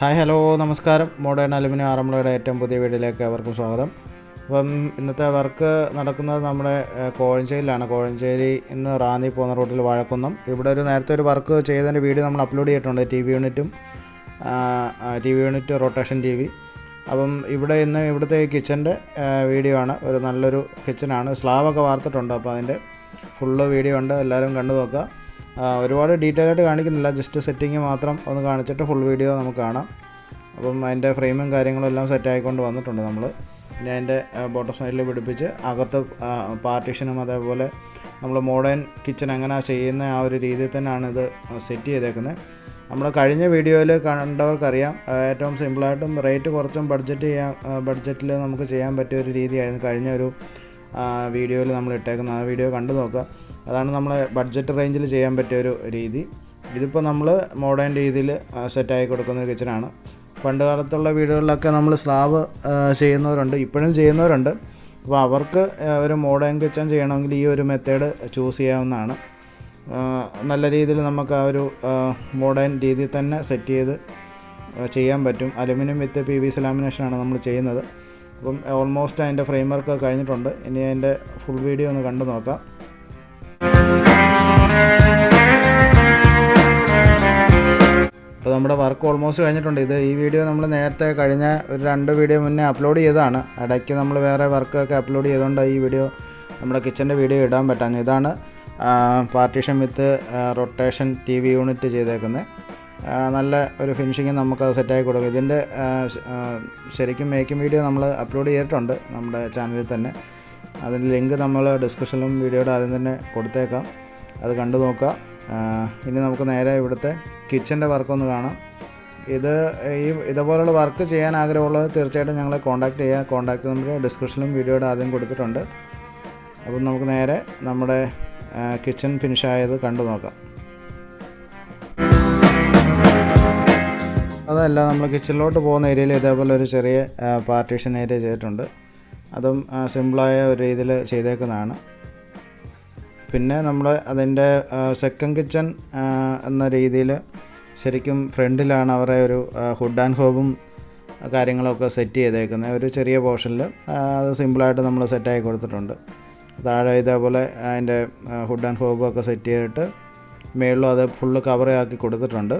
Hi hello നമസ്കാരം. Modern aluminium ആറന്മുളയുടെ ഏറ്റവും പുതിയ വീഡിയോയിലേക്ക് അവർക്കും സ്വാഗതം. അപ്പം ഇന്നത്തെ വർക്ക് നടക്കുന്നത് നമ്മുടെ കോഴഞ്ചേരിയിലാണ്. കോഴഞ്ചേരി ഇന്ന് റാന്നി പോകുന്ന റൂട്ടിൽ വാഴക്കുന്നം. ഇവിടെ ഒരു നേരത്തെ ഒരു വർക്ക് ചെയ്തതിന്റെ വീഡിയോ നമ്മൾ അപ്ലോഡ് ചെയ്തിട്ടുണ്ട് ടി വി യൂണിറ്റും T V unit rotation T V. അപ്പം ഇവിടെ ഇന്ന് ഇവിടുത്തെ കിച്ചന്റെ വീഡിയോ ആണ്. ഒരു നല്ലൊരു കിച്ചനാണ്. സ്ലാബൊക്കെ വാർത്തിട്ടുണ്ട് അപ്പോൾ അതിന്റെ ഫുള്ള് വീഡിയോ ഉണ്ട്. എല്ലാവരും കണ്ടു നോക്കുക. ഒരുപാട് ഡീറ്റെയിൽ ആയിട്ട് കാണിക്കുന്നില്ല. ജസ്റ്റ് സെറ്റിംഗ് മാത്രം ഒന്ന് കാണിച്ചിട്ട് ഫുൾ വീഡിയോ നമുക്ക് കാണാം. അപ്പം അതിന്റെ ഫ്രെയിമും കാര്യങ്ങളും എല്ലാം സെറ്റ് ആയിക്കൊണ്ട് വന്നിട്ടുണ്ട് നമ്മൾ പിന്നെ അതിന്റെ ബോട്ടർ സൈഡിൽ പിടിപ്പിച്ച് അകത്ത് പാർട്ടീഷനും അതേപോലെ നമ്മൾ മോഡേൺ കിച്ചൺ എങ്ങനെ ചെയ്യുന്ന ആ ഒരു രീതിയിൽ തന്നെയാണ് ഇത് സെറ്റ് ചെയ്തേക്കുന്നത് നമ്മൾ കഴിഞ്ഞ വീഡിയോയിൽ കണ്ടവർക്കറിയാം ഏറ്റവും സിമ്പിളായിട്ടും റേറ്റ് കുറച്ചും ബഡ്ജറ്റ് ചെയ്യാൻ ബഡ്ജറ്റിൽ നമുക്ക് ചെയ്യാൻ പറ്റിയ ഒരു രീതിയായിരുന്നു കഴിഞ്ഞ ഒരു വീഡിയോയിൽ നമ്മൾ ഇട്ടേക്കുന്നത്. ആ വീഡിയോ കണ്ടു നോക്കുക. അതാണ് നമ്മൾ ബഡ്ജറ്റ് റേഞ്ചിൽ ചെയ്യാൻ പറ്റിയ ഒരു രീതി. ഇതിപ്പോൾ നമ്മൾ മോഡേൺ രീതിയിൽ സെറ്റായി കൊടുക്കുന്ന ഒരു കിച്ചനാണ് പണ്ട് കാലത്തുള്ള വീടുകളിലൊക്കെ നമ്മൾ സ്ലാബ് ചെയ്യുന്നവരുണ്ട്. ഇപ്പോഴും ചെയ്യുന്നവരുണ്ട്. അപ്പോൾ അവർക്ക് ഒരു മോഡേൺ കിച്ചൺ ചെയ്യണമെങ്കിൽ ഈ ഒരു മെത്തേഡ് ചൂസ് ചെയ്യാവുന്നതാണ്. നല്ല രീതിയിൽ നമുക്ക് ആ ഒരു മോഡേൺ രീതിയിൽ തന്നെ സെറ്റ് ചെയ്ത് ചെയ്യാൻ പറ്റും. Aluminium with P V C ലാമിനേഷനാണ് നമ്മൾ ചെയ്യുന്നത്. അപ്പം ഓൾമോസ്റ്റ് അതിന്റെ ഫ്രെയിം വർക്ക് കഴിഞ്ഞിട്ടുണ്ട്. ഇനി അതിന്റെ ഫുൾ വീഡിയോ ഒന്ന് കണ്ടു നോക്കാം. അപ്പോൾ നമ്മുടെ വർക്ക് ഓൾമോസ്റ്റ് കഴിഞ്ഞിട്ടുണ്ട്. ഇത് ഈ വീഡിയോ നമ്മൾ നേരത്തെ കഴിഞ്ഞ ഒരു രണ്ട് വീഡിയോ മുന്നേ അപ്ലോഡ് ചെയ്തതാണ്. ഇടയ്ക്ക് നമ്മൾ വേറെ വർക്കൊക്കെ അപ്ലോഡ് ചെയ്തുകൊണ്ട് ഈ വീഡിയോ നമ്മുടെ കിച്ചന്റെ വീഡിയോ ഇടാൻ പറ്റാഞ്ഞു. ഇതാണ് partition with rotation T V unit ചെയ്തേക്കുന്നത് നല്ല ഒരു ഫിനിഷിങ് നമുക്ക് അത് സെറ്റാക്കി കൊടുക്കും. ഇതിന്റെ ശരിക്കും മേക്കിംഗ് വീഡിയോ നമ്മൾ അപ്ലോഡ് ചെയ്തിട്ടുണ്ട് നമ്മുടെ ചാനലിൽ തന്നെ. അതിന്റെ ലിങ്ക് നമ്മൾ ഡിസ്ക്രിപ്ഷനിലും വീഡിയോയുടെ ആദ്യം തന്നെ കൊടുത്തേക്കാം. അത് കണ്ടു നോക്കുക. ഇനി നമുക്ക് നേരെ ഇവിടുത്തെ കിച്ചന്റെ വർക്കൊന്ന് കാണാം. ഇത് ഈ ഇതുപോലുള്ള വർക്ക് ചെയ്യാൻ ആഗ്രഹമുള്ളത് തീർച്ചയായിട്ടും ഞങ്ങളെ കോൺടാക്ട് ചെയ്യുക. കോൺടാക്ട് നമ്പർ ഡിസ്ക്രിപ്ഷനിലും വീഡിയോയുടെ ആദ്യം കൊടുത്തിട്ടുണ്ട്. അപ്പം നമുക്ക് നേരെ നമ്മുടെ കിച്ചൺ ഫിനിഷായത് കണ്ടു നോക്കാം. അതല്ല നമ്മൾ കിച്ചണിലോട്ട് പോകുന്ന ഏരിയയിൽ ഇതേപോലെ ഒരു ചെറിയ പാർട്ടീഷൻ ഏരിയ ചെയ്തിട്ടുണ്ട്. അതും സിമ്പിളായ ഒരു രീതിയിൽ ചെയ്തേക്കുന്നതാണ്. പിന്നെ നമ്മൾ അതിന്റെ സെക്കൻഡ് കിച്ചൺ എന്ന രീതിയിൽ ശരിക്കും ഫ്രണ്ടിലാണ് അവരെ ഒരു ഹുഡ് ആൻഡ് ഹോബും കാര്യങ്ങളൊക്കെ സെറ്റ് ചെയ്തേക്കുന്നത് ഒരു ചെറിയ പോർഷനിൽ അത് സിമ്പിളായിട്ട് നമ്മൾ സെറ്റാക്കി കൊടുത്തിട്ടുണ്ട്. താഴെ ഇതേപോലെ അതിന്റെ ഹുഡ് ആൻഡ് ഹോബും ഒക്കെ സെറ്റ് ചെയ്തിട്ട് മേളിലും അത് ഫുള്ള് കവർ ആക്കി കൊടുത്തിട്ടുണ്ട്.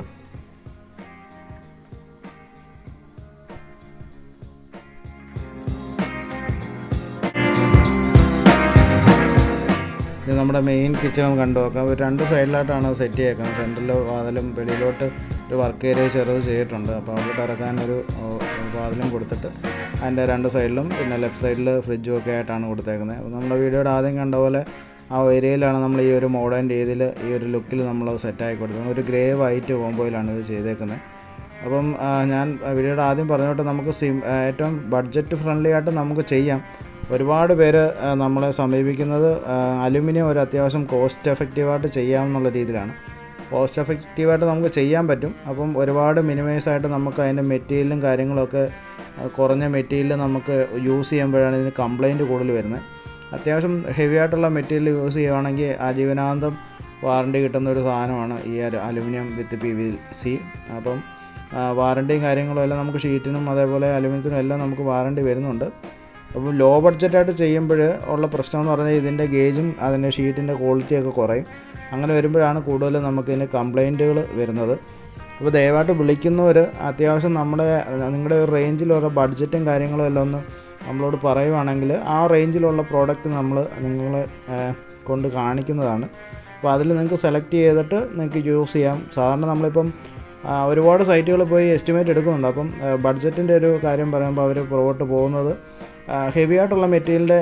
നമ്മുടെ മെയിൻ കിച്ചണും കണ്ടു നോക്കാം. രണ്ട് സൈഡിലായിട്ടാണ് സെറ്റ് ചെയ്യേക്കുന്നത്. സെന്ററിൽ വാതിലും വെളിയിലോട്ട് ഒരു വർക്ക് ഏരിയ ചെറുത് ചെയ്തിട്ടുണ്ട്. അപ്പോൾ അവിടെ ഇറക്കാൻ ഒരു വാതിലും കൊടുത്തിട്ട് അതിന്റെ രണ്ട് സൈഡിലും പിന്നെ ലെഫ്റ്റ് സൈഡിൽ ഫ്രിഡ്ജും ഒക്കെ ആയിട്ടാണ് കൊടുത്തേക്കുന്നത്. അപ്പോൾ നമ്മുടെ വീഡിയോയുടെ ആദ്യം കണ്ട പോലെ ആ ഏരിയയിലാണ് നമ്മൾ ഈ ഒരു മോഡേൺ രീതിയിൽ ഈ ഒരു ലുക്കിൽ നമ്മൾ സെറ്റാക്കി കൊടുത്തത്. ഒരു ഗ്രേ വൈറ്റ് കോമ്പോയിലാണ് ഇത് ചെയ്തേക്കുന്നത്. അപ്പം ഞാൻ വീഡിയോയുടെ ആദ്യം പറഞ്ഞോട്ട് നമുക്ക് സിം ഏറ്റവും ബഡ്ജറ്റ് ഫ്രണ്ട്ലി ആയിട്ട് നമുക്ക് ചെയ്യാം. ഒരുപാട് പേര് നമ്മളെ സമീപിക്കുന്നത് അലുമിനിയം ഒരു അത്യാവശ്യം കോസ്റ്റ് എഫക്റ്റീവായിട്ട് ചെയ്യാമെന്നുള്ള രീതിയിലാണ്. കോസ്റ്റ് എഫക്റ്റീവായിട്ട് നമുക്ക് ചെയ്യാൻ പറ്റും. അപ്പം ഒരുപാട് മിനിമൈസ് ആയിട്ട് നമുക്ക് അതിന്റെ മെറ്റീരിയലും കാര്യങ്ങളൊക്കെ കുറഞ്ഞ മെറ്റീരിയൽ നമുക്ക് യൂസ് ചെയ്യുമ്പോഴാണ് ഇതിന് കംപ്ലൈന്റ് കൂടുതൽ വരുന്നത്. അത്യാവശ്യം ഹെവി ആയിട്ടുള്ള മെറ്റീരിയൽ യൂസ് ചെയ്യുകയാണെങ്കിൽ ആജീവനാന്തം വാറണ്ടി കിട്ടുന്ന ഒരു സാധനമാണ് ഈ aluminium with P V C അപ്പം വാറണ്ടിയും കാര്യങ്ങളും എല്ലാം നമുക്ക് ഷീറ്റിനും അതേപോലെ അലുമിനിയത്തിനും എല്ലാം നമുക്ക് വാറണ്ടി വരുന്നുണ്ട്. അപ്പോൾ ലോ ബഡ്ജറ്റായിട്ട് ചെയ്യുമ്പോൾ ഉള്ള പ്രശ്നം എന്ന് പറഞ്ഞാൽ ഇതിന്റെ ഗേജും അതിന്റെ ഷീറ്റിന്റെ ക്വാളിറ്റിയൊക്കെ കുറയും. അങ്ങനെ വരുമ്പോഴാണ് കൂടുതലും നമുക്കിതിന് കംപ്ലൈന്റുകൾ വരുന്നത്. അപ്പോൾ ദയവായിട്ട് വിളിക്കുന്നവർ അത്യാവശ്യം നമ്മുടെ നിങ്ങളുടെ ഒരു റേഞ്ചിലുള്ള ബഡ്ജറ്റും കാര്യങ്ങളും എല്ലാം ഒന്ന് നമ്മളോട് പറയുവാണെങ്കിൽ ആ റേഞ്ചിലുള്ള പ്രോഡക്റ്റ് നമ്മൾ നിങ്ങളെ കൊണ്ട് കാണിക്കുന്നതാണ്. അപ്പോൾ അതിൽ നിങ്ങൾക്ക് സെലക്ട് ചെയ്തിട്ട് നിങ്ങൾക്ക് യൂസ് ചെയ്യാം. സാധാരണ നമ്മളിപ്പം ഒരുപാട് സൈറ്റുകൾ പോയി എസ്റ്റിമേറ്റ് എടുക്കുന്നുണ്ട്. അപ്പം ബഡ്ജറ്റിന്റെ ഒരു കാര്യം പറയുമ്പോൾ അവർ പുറകോട്ട് പോകുന്നത് ഹെവി ആയിട്ടുള്ള മെറ്റീരിയലിന്റെ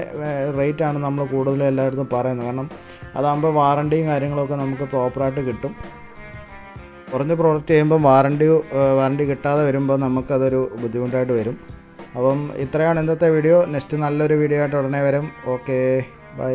റേറ്റാണ് നമ്മൾ കൂടുതലും എല്ലായിടത്തും പറയുന്നത്. കാരണം അതാകുമ്പോൾ വാറണ്ടിയും കാര്യങ്ങളൊക്കെ നമുക്ക് പ്രോപ്പറായിട്ട് കിട്ടും. കുറഞ്ഞ പ്രോഡക്റ്റ് ചെയ്യുമ്പോൾ വാറണ്ടി വാറണ്ടി കിട്ടാതെ വരുമ്പോൾ നമുക്കതൊരു ബുദ്ധിമുട്ടായിട്ട് വരും. അപ്പം ഇത്രയാണ് ഇന്നത്തെ വീഡിയോ നെക്സ്റ്റ് നല്ലൊരു വീഡിയോ ആയിട്ട് ഉടനെ വരും. Okay bye